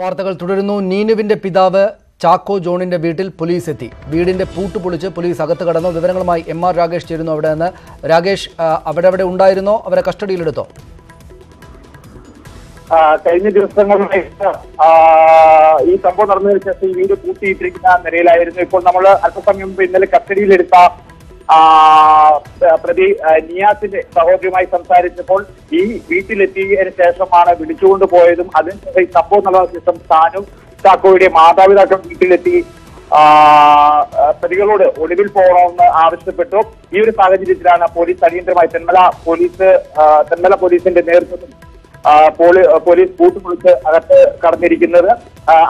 വാർത്തകൾ തുടരുന്നു. നീനുവിന്റെ പിതാവ് ചാക്കോ ജോണിന്റെ വീട്ടിൽ പോലീസ് എത്തി. വീടിന്റെ പൂട്ട് പൊളിച്ച് പോലീസ് അകത്ത് കടന്നു. വിവരങ്ങളുമായി എം ആർ രാകേഷ് ചേരുന്നു അവിടെ നിന്ന്. രാകേഷ് അവിടെ അവിടെ ഉണ്ടായിരുന്നോ? അവരെ കസ്റ്റഡിയിലെടുത്തോ? കഴിഞ്ഞ ദിവസങ്ങളിലെ ആ, ഈ സംഭവം നടന്നതിന് ശേഷം ഈ വീട് പൂട്ടിയിട്ടിരിക്കുന്ന നിലയിലായിരുന്നു. ഇപ്പോൾ നമ്മൾ അല്പസമയം മുമ്പ് ഇന്നലെ കസ്റ്റഡിയിലെടുത്ത പ്രതി നിയാസിന്റെ സഹോദരിയുമായി സംസാരിച്ചപ്പോൾ ഈ വീട്ടിലെത്തിയതിനു ശേഷമാണ് വിളിച്ചുകൊണ്ട് പോയതും അതിനുശേഷം ഈ സംഭവം നടന്ന ശേഷം താനും ചാക്കോയുടെ മാതാപിതാക്കൾ വീട്ടിലെത്തി. പ്രതികളോട് ഒളിവിൽ പോകണമെന്ന് ആവശ്യപ്പെട്ടു. ഈ ഒരു സാഹചര്യത്തിലാണ് പോലീസ് അടിയന്തരമായി തെന്മല പോലീസ് തെന്മല പോലീസിന്റെ നേതൃത്വത്തിൽ പോലീസ് കൂട്ടുപിടിച്ച് അകത്ത് കടന്നിരിക്കുന്നത്.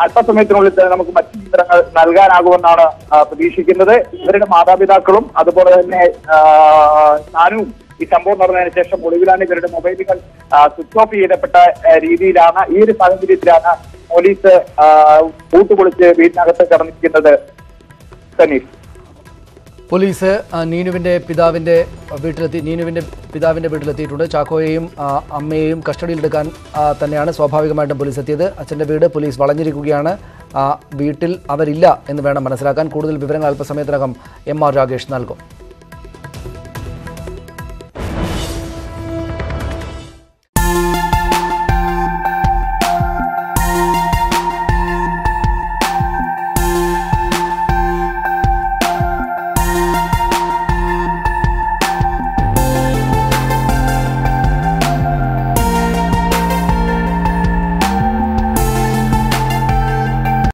അല്പസമയത്തിനുള്ളിൽ തന്നെ നമുക്ക് മറ്റു വിവരങ്ങൾ നൽകാനാകുമെന്നാണ് പ്രതീക്ഷിക്കുന്നത്. ഇവരുടെ മാതാപിതാക്കളും അതുപോലെ തന്നെ ഞാനും ഈ സംഭവം നടന്നതിന് ശേഷം ഒളിവിലാണ് ഇവരുടെ മൊബൈലുകൾ സ്വിച്ച് ഓഫ് ചെയ്യപ്പെട്ട രീതിയിലാണ്. ഈ ഒരു സാഹചര്യത്തിലാണ് പോലീസ് കൂട്ടുപൊളിച്ച് വീട്ടിനകത്ത് കടന്നിരിക്കുന്നത് സനീഫ് പോലീസ് നീനുവിന്റെ പിതാവിന്റെ വീട്ടിലെത്തി നീനുവിന്റെ പിതാവിന്റെ വീട്ടിലെത്തിയിട്ടുണ്ട്. ചാക്കോയെയും അമ്മയെയും കസ്റ്റഡിയിലെടുക്കാൻ തന്നെയാണ് സ്വാഭാവികമായിട്ടും പോലീസ് എത്തിയത്. അച്ഛന്റെ വീട് പോലീസ് വളഞ്ഞിരിക്കുകയാണ്. വീട്ടിൽ അവരില്ല എന്ന് വേണം മനസ്സിലാക്കാൻ. കൂടുതൽ വിവരങ്ങൾ അല്പസമയത്തിനകം എം ആർ രാകേഷ് നൽകും.